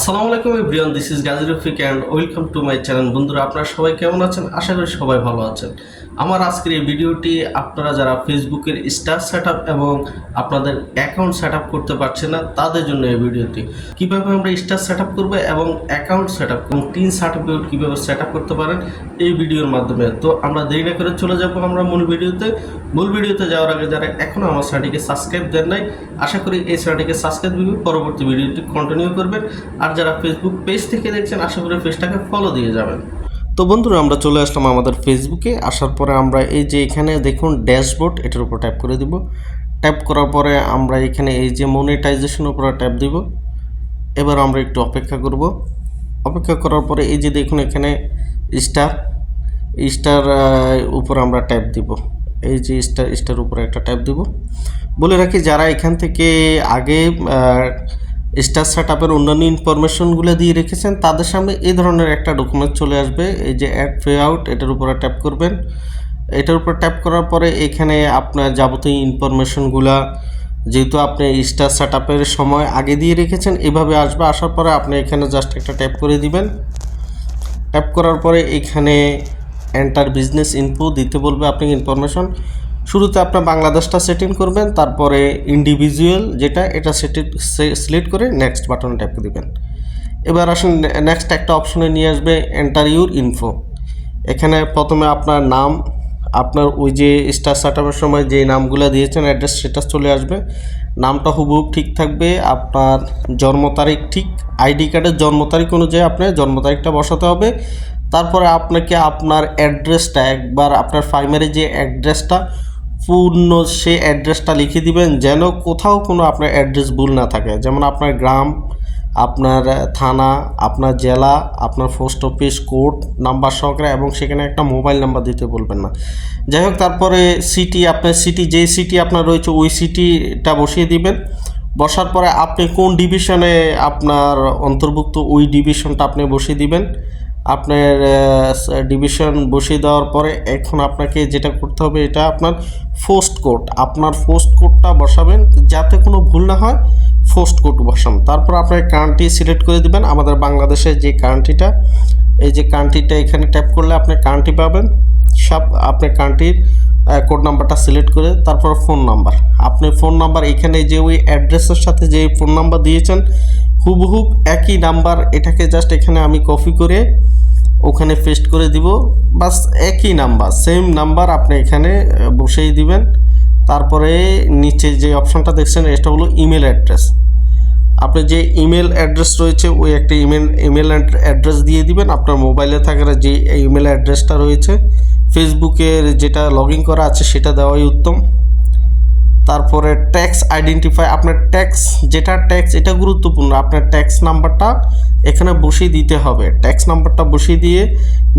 আসসালামু আলাইকুম everyone this is Gazi Rafiq and welcome to my channel বন্ধুরা, আপনারা সবাই কেমন আছেন? আশা করি সবাই ভালো আছেন। আমার আজকের এই ভিডিওটি আপনারা যারা ফেসবুকের স্টার সেট এবং আপনাদের অ্যাকাউন্ট সেট করতে পারছেন না, তাদের জন্য এই ভিডিওটি। কীভাবে আমরা স্টার সেট করব এবং অ্যাকাউন্ট সেট আপ এবং তিন সার্টিফিকেট কীভাবে সেট করতে পারেন, এই ভিডিওর মাধ্যমে। তো আমরা দেরি না করে চলে যাব আমরা মূল ভিডিওতে। মূল ভিডিওতে যাওয়ার আগে যারা এখনও আমার চ্যানেলটিকে সাবস্ক্রাইব দেন নাই, আশা করি এই চ্যানেলটিকে সাবস্ক্রাইব দিবে পরবর্তী ভিডিওটি কন্টিনিউ করবেন। আর যারা ফেসবুক পেজ থেকে দেখছেন, আশা করি পেজটাকে ফলো দিয়ে যাবেন। তো বন্ধুরা, আমরা চলে আসলাম আমাদের ফেসবুকে আসার পরে আমরা এই যে এখানে দেখুন ড্যাশবোর্ড এটার উপর ট্যাপ করে দিব। ট্যাপ করার পরে আমরা এখানে এই যে মনিটাইজেশন উপরে ট্যাপ দিব। এবার আমরা একটু অপেক্ষা করব। অপেক্ষা করার পরে এই যে দেখুন এখানে স্টার স্টার উপর আমরা ট্যাপ দিব। এই যে স্টার স্টার উপরে একটা ট্যাপ দিব। বলে রাখি, যারা এখান থেকে আগে স্টার সেট আপের অন্যান্য ইনফরমেশনগুলো দিয়ে রেখেছেন, তাদের সামনে এই ধরনের একটা ডকুমেন্ট চলে আসবে। এই যে অ্যাড পে আউট এটার উপরে ট্যাপ করবেন। এটার উপর ট্যাপ করার পরে এখানে আপনার যাবতীয় ইনফরমেশনগুলা যেহেতু আপনি স্টার সেট আপের সময় আগে দিয়ে রেখেছেন, এভাবে আসবে। আসার পরে আপনি এখানে জাস্ট একটা ট্যাপ করে দিবেন। ট্যাপ করার পরে এখানে এন্টার বিজনেস ইনফো দিতে বলবে আপনি ইনফরমেশন শুরুতে আপনার বাংলাদেশটা সেটিং করবেন, তারপরে ইন্ডিভিজুয়াল যেটা, এটা সেটি সিলেক্ট করে নেক্সট বাটনে ট্যাপ দিবেন। এবার আসুন নেক্সট একটা অপশনে নিয়ে আসবে এন্টার ইউর ইনফো এখানে প্রথমে আপনার নাম, আপনার ওই যে স্টার সেটআপের সময় যে নামগুলো দিয়েছেন অ্যাড্রেস সেটা চলে আসবে। নামটা হুবহুব ঠিক থাকবে, আপনার জন্ম তারিখ ঠিক আইডি কার্ডের জন্ম তারিখ অনুযায়ী আপনার জন্ম তারিখটা বসাতে হবে। তারপরে আপনাকে আপনার অ্যাড্রেসটা একবার, আপনার প্রাইমারি যে অ্যাড্রেসটা পূর্ণ সে অ্যাড্রেসটা লিখে দিবেন, যেন কোথাও কোনো আপনার অ্যাড্রেস ভুল না থাকে। যেমন আপনার গ্রাম, আপনার থানা, আপনার জেলা, আপনার পোস্ট অফিস কোড নাম্বার সহকারে, এবং সেখানে একটা মোবাইল নাম্বার দিতে বলবেন না। যাই হোক, তারপরে সিটি, আপনার সিটি যেই সিটি আপনার রয়েছে, ওই সিটিটা বসিয়ে দিবেন। বসার পরে আপনি কোন ডিভিশনে আপনার অন্তর্ভুক্ত, ওই ডিভিশনটা আপনি বসিয়ে দিবেন। আপনার ডিভিশন বসিয়ে দেওয়ার পরে এখন আপনাকে যেটা করতে হবে, এটা আপনার পোস্ট কোড আপনার পোস্ট কোডটা বসাবেন, যাতে কোনো ভুল না হয় পোস্ট কোড বসান। তারপর আপনার কান্ট্রি সিলেক্ট করে দিবেন, আমাদের বাংলাদেশের যে কান্ট্রিটা, এই যে কান্ট্রিটা এখানে ট্যাপ করলে আপনি কান্ট্রি পাবেন, সব আপনি কান্ট্রির কোড নাম্বারটা সিলেক্ট করে, তারপর ফোন নাম্বার। আপনি ফোন নাম্বার এখানে যে ওই অ্যাড্রেসের সাথে যে ফোন নাম্বার দিয়েছেন হুবহুব একই নাম্বার, এটাকে জাস্ট এখানে আমি কপি করে ওখানে পেস্ট করে দিব। বাস একই নাম্বার সেম নাম্বার আপনি এখানে বসেই দিবেন। তারপরে নিচে যে অপশনটা দেখছেন, এটা হলো ইমেল অ্যাড্রেস আপনি যে ইমেল অ্যাড্রেস রয়েছে, ওই একটা ইমেল ইমেল অ্যাড্রেস দিয়ে দিবেন। আপনার মোবাইলে থাকার যে ইমেল অ্যাড্রেসটা রয়েছে ফেসবুকের যেটা লগ করা আছে, সেটা দেওয়াই উত্তম। তারপরে ট্যাক্স আইডেন্টিফাই আপনার ট্যাক্স যেটা ট্যাক্স এটা গুরুত্বপূর্ণ। আপনার ট্যাক্স নাম্বারটা এখানে বসিয়ে দিতে হবে। ট্যাক্স নাম্বারটা বসিয়ে দিয়ে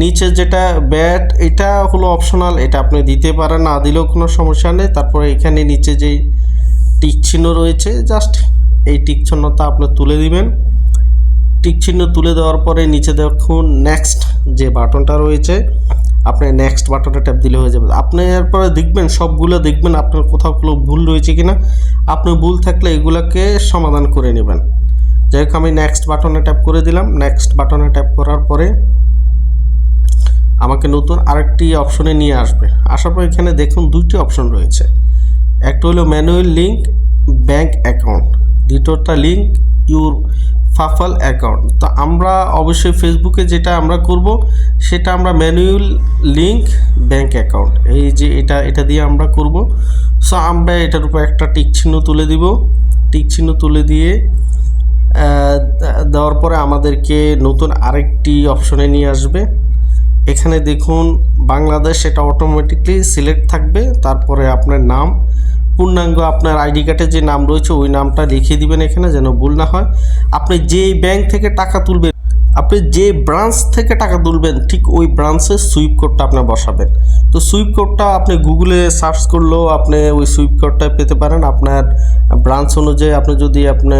নিচে যেটা ব্যাট এটা হলো অপশনাল এটা আপনি দিতে পারেন, না দিলেও কোনো সমস্যা নেই। তারপরে এখানে নিচে যেই টিক চিহ্ন রয়েছে জাস্ট এই টিক চিহ্নটা আপনি তুলে দিবেন। টিক চিহ্ন তুলে দেওয়ার পরে নিচে দেখুন নেক্সট যে বাটনটা রয়েছে আপনি নেক্সট বাটনে ট্যাপ দিলে হয়ে যাবে। আপনি এরপরে দেখবেন, সবগুলো দেখবেন আপনার কোথাও কোনো ভুল রয়েছে কিনা। আপনি ভুল থাকলে এগুলোকে সমাধান করে নেবেন। যাই হোক, আমি নেক্সট বাটনে ট্যাপ করে দিলাম। নেক্সট বাটনে ট্যাপ করার পরে আমাকে নতুন আরেকটি অপশনে নিয়ে আসবে। আসার পর এখানে দেখুন দুইটি অপশন রয়েছে। একটা হলো ম্যানুয়াল লিঙ্ক ব্যাংক অ্যাকাউন্ট দ্বিতীয়টা লিঙ্ক ইউর ফাফল অ্যাকাউন্ট তো আমরা অবশ্যই ফেসবুকে যেটা আমরা করব, সেটা আমরা ম্যানুয়াল লিঙ্ক ব্যাংক অ্যাকাউন্ট এই যে এটা এটা দিয়ে আমরা করব। সো আমরা এটার উপর একটা টিক চিহ্ন তুলে দিব। টিক চিহ্ন তুলে দিয়ে দেওয়ার পরে আমাদেরকে নতুন আরেকটি অপশনে নিয়ে আসবে। এখানে দেখুন, বাংলাদেশ, এটা অটোমেটিকলি সিলেক্ট থাকবে। তারপরে আপনার নাম পূর্ণাঙ্গ আপনার আইডি কার্ডে যে নাম রয়েছে, ওই নামটা লিখিয়ে দিবেন এখানে যেন ভুল না হয়। আপনি যেই ব্যাংক থেকে টাকা তুলবেন, আপনি যে ব্রাঞ্চ থেকে টাকা তুলবেন, ঠিক ওই ব্রাঞ্চের সুইপ কোডটা আপনি বসাবেন। তো সুইপ কোডটা আপনি গুগলে সার্চ করলেও আপনি ওই সুইপ কোডটা পেতে পারেন। আপনার ব্রাঞ্চ অনুযায়ী আপনি যদি আপনি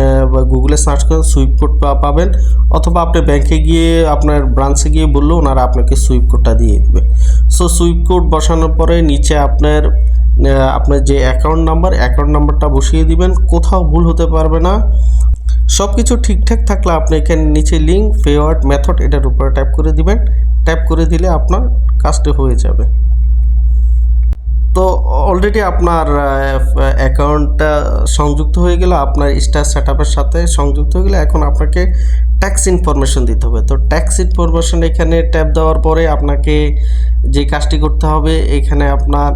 গুগলে সার্চ করেন সুইপ কোড পাবেন। অথবা আপনি ব্যাংকে গিয়ে আপনার ব্রাঞ্চে গিয়ে বললেও ওনারা আপনাকে সুইপ কোডটা দিয়ে দেবে। সো সুইপ কোড বসানোর পরে নিচে আপনার আপনার যে অ্যাকাউন্ট নাম্বার অ্যাকাউন্ট নাম্বারটা বসিয়ে দিবেন, কোথাও ভুল হতে পারবে না। সব কিছু ঠিকঠাক থাকলে আপনি এখানে নিচে লিঙ্ক পেওয়ার্ড মেথড এটার উপরে ট্যাপ করে দিবেন। ট্যাপ করে দিলে আপনার কাজটা হয়ে যাবে। তো অলরেডি আপনার অ্যাকাউন্টটা সংযুক্ত হয়ে গেলে, আপনার স্টার সেট সাথে সংযুক্ত হয়ে গেলে। এখন আপনাকে ট্যাক্স ইনফরমেশন দিতে হবে। তো ট্যাক্স ইনফরমেশন এখানে ট্যাপ দেওয়ার পরে আপনাকে যে কাজটি করতে হবে, এখানে আপনার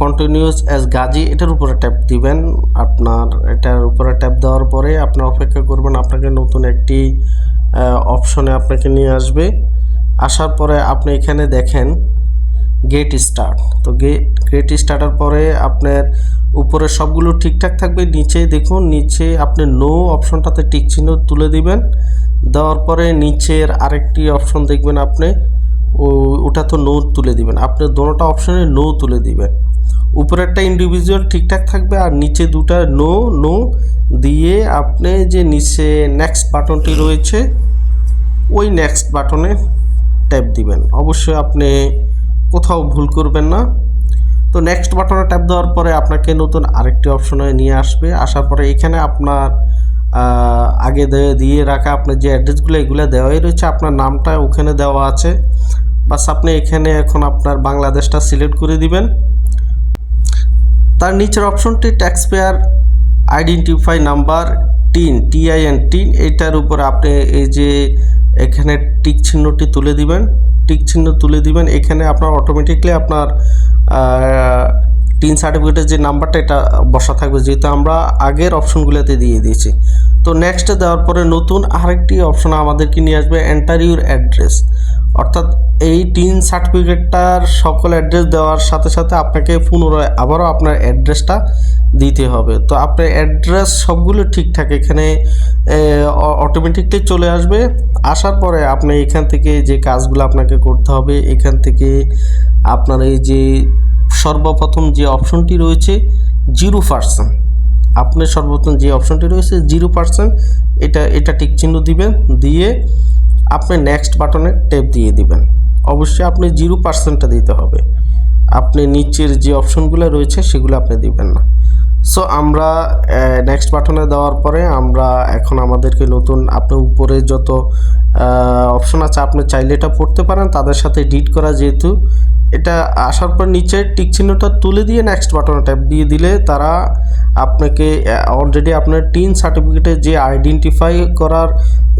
কন্টিনিউস অ্যাজ গাজি এটার উপরে ট্যাপ দিবেন। আপনার এটার উপরে ট্যাপ দেওয়ার পরে আপনি অপেক্ষা করবেন, আপনাকে নতুন একটি অপশনে আপনাকে নিয়ে আসবে। আসার পরে আপনি এখানে দেখেন গেট স্টার্ট তো গেট গেট স্টার্টার পরে আপনার উপরে সবগুলো ঠিকঠাক থাকবে নিচে দেখুন, নিচে আপনি নো অপশনটাতে টিক চিহ্ন তুলে দিবেন। দেওয়ার পরে নিচের আরেকটি অপশন দেখবেন আপনি, ও ওটা তো নো তুলে দিবেন। আপনি দোনোটা অপশনে নো তুলে দিবেন। উপরেরটা ইন্ডিভিজুয়াল ঠিকঠাক থাকবে আর নিচে দুটা নো নো দিয়ে আপনি যে নিচে নেক্সট বাটনটি রয়েছে, ওই নেক্সট বাটনে ট্যাপ দিবেন। অবশ্যই আপনি কোথাও ভুল করবেন না। তো নেক্সট বাটনে ট্যাপ দেওয়ার পরে আপনাকে নতুন আরেকটি অপশনে নিয়ে আসবে। আসার পরে এখানে আপনার আগে দিয়ে রাখা আপনার যে অ্যাড্রেসগুলো এগুলো দেওয়াই রয়েছে। আপনার নামটা ওখানে দেওয়া আছে। বাস আপনি এখানে এখন আপনার বাংলাদেশটা সিলেক্ট করে দিবেন। তার নিচের অপশনটি taxpayer identify number TIN TIN TIN, এটার উপর আপনি এই যে এখানে টিক চিহ্নটি তুলে দিবেন। টিক চিহ্ন তুলে দিবেন, এখানে আপনার অটোমেটিকলি আপনার টিন সার্টিফিকেটের যে নাম্বারটা এটা বসা থাকবে, যেহেতু আমরা আগের অপশনগুলোতে দিয়ে দিয়েছি। তো নেক্সটে দেওয়ার পরে নতুন আরেকটি অপশন আমাদেরকে নিয়ে আসবে এন্টার ইউর অ্যাড্রেস অর্থাৎ এই টিন সার্টিফিকেটটার সকল অ্যাড্রেস দেওয়ার সাথে সাথে আপনাকে পুনরায় আবারও আপনার অ্যাড্রেসটা দিতে হবে। তো আপনার অ্যাড্রেস সবগুলো ঠিকঠাক এখানে অটোমেটিকলি চলে আসবে। আসার পরে আপনি এখান থেকে যে কাজগুলো আপনাকে করতে হবে, এখান থেকে আপনার এই যে সর্বপ্রথম যে অপশনটি রয়েছে জিরো পার্সেন্ট আপনি সর্বপ্রথম যে অপশনটি রয়েছে জিরো পার্সেন্ট এটা এটা টিক চিহ্ন দিবেন, দিয়ে আপনি নেক্সট বাটনে টেপ দিয়ে দিবেন। অবশ্যই আপনি জিরো পার্সেন্টটা দিতে হবে। আপনি নিচের যে অপশনগুলো রয়েছে সেগুলো আপনি দিবেন না। সো আমরা নেক্সট বাটনে দেওয়ার পরে আমরা এখন আমাদেরকে নতুন, আপনি উপরে যত অপশন আছে আপনি চাইলে এটা পড়তে পারেন, তাদের সাথে ডিট করা যেহেতু, এটা আসার পর নিচে টিক চিহ্নটা তুলে দিয়ে নেক্সট বাটনে ট্যাপ দিয়ে দিলে তারা আপনাকে অলরেডি আপনার টিন সার্টিফিকেটে যে আইডেন্টিফাই করার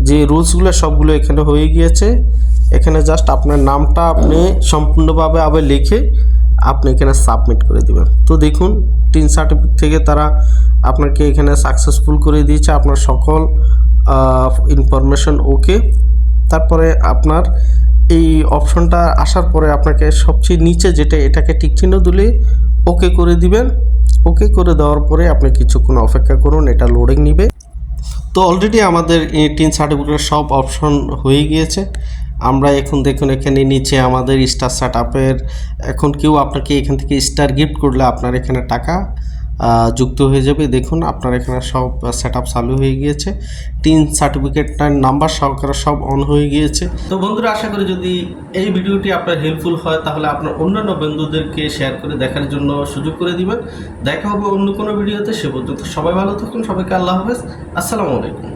যে রুলসগুলো, সবগুলো এখানে হয়ে গিয়েছে। এখানে জাস্ট আপনার নামটা আপনি সম্পূর্ণভাবে আবার লিখে আপনি এখানে সাবমিট করে দেবেন। তো দেখুন টিন সার্টিফিকেট থেকে তারা আপনাকে এখানে সাকসেসফুল করে দিয়েছে। আপনার সকল ইনফরমেশন ওকে তারপরে আপনার এই অপশনটা আসার পরে আপনাকে সবচেয়ে নিচে যেটা, এটাকে টিক চিহ্ন দিলে ওকে করে দিবেন। ওকে করে দেওয়ার পরে আপনি কিছুক্ষণ অপেক্ষা করুন, এটা লোডিং নিবে। তো অলরেডি আমাদের টিন সার্টিফিকেটের সব অপশন হয়ে গিয়েছে। আমরা এখন দেখুন, এখানে নিচে আমাদের স্টার সেট এখন কেউ আপনাকে এখান থেকে স্টার গিফট করলে আপনার এখানে টাকা যুক্ত হয়ে যাবে। দেখুন, আপনার এখানে সব সেট চালু হয়ে গিয়েছে। টিন সার্টিফিকেটটার নাম্বার সহকারে সব অন হয়ে গিয়েছে। তো বন্ধুরা, আশা করি যদি এই ভিডিওটি আপনার হেল্পফুল হয়, তাহলে আপনার অন্যান্য বন্ধুদেরকে শেয়ার করে দেখার জন্য সুযোগ করে দিবেন। দেখা হবে অন্য কোনো ভিডিওতে। সে পর্যন্ত সবাই ভালো থাকুন, সবাইকে আল্লাহ হাফেজ। আসসালামু আলাইকুম।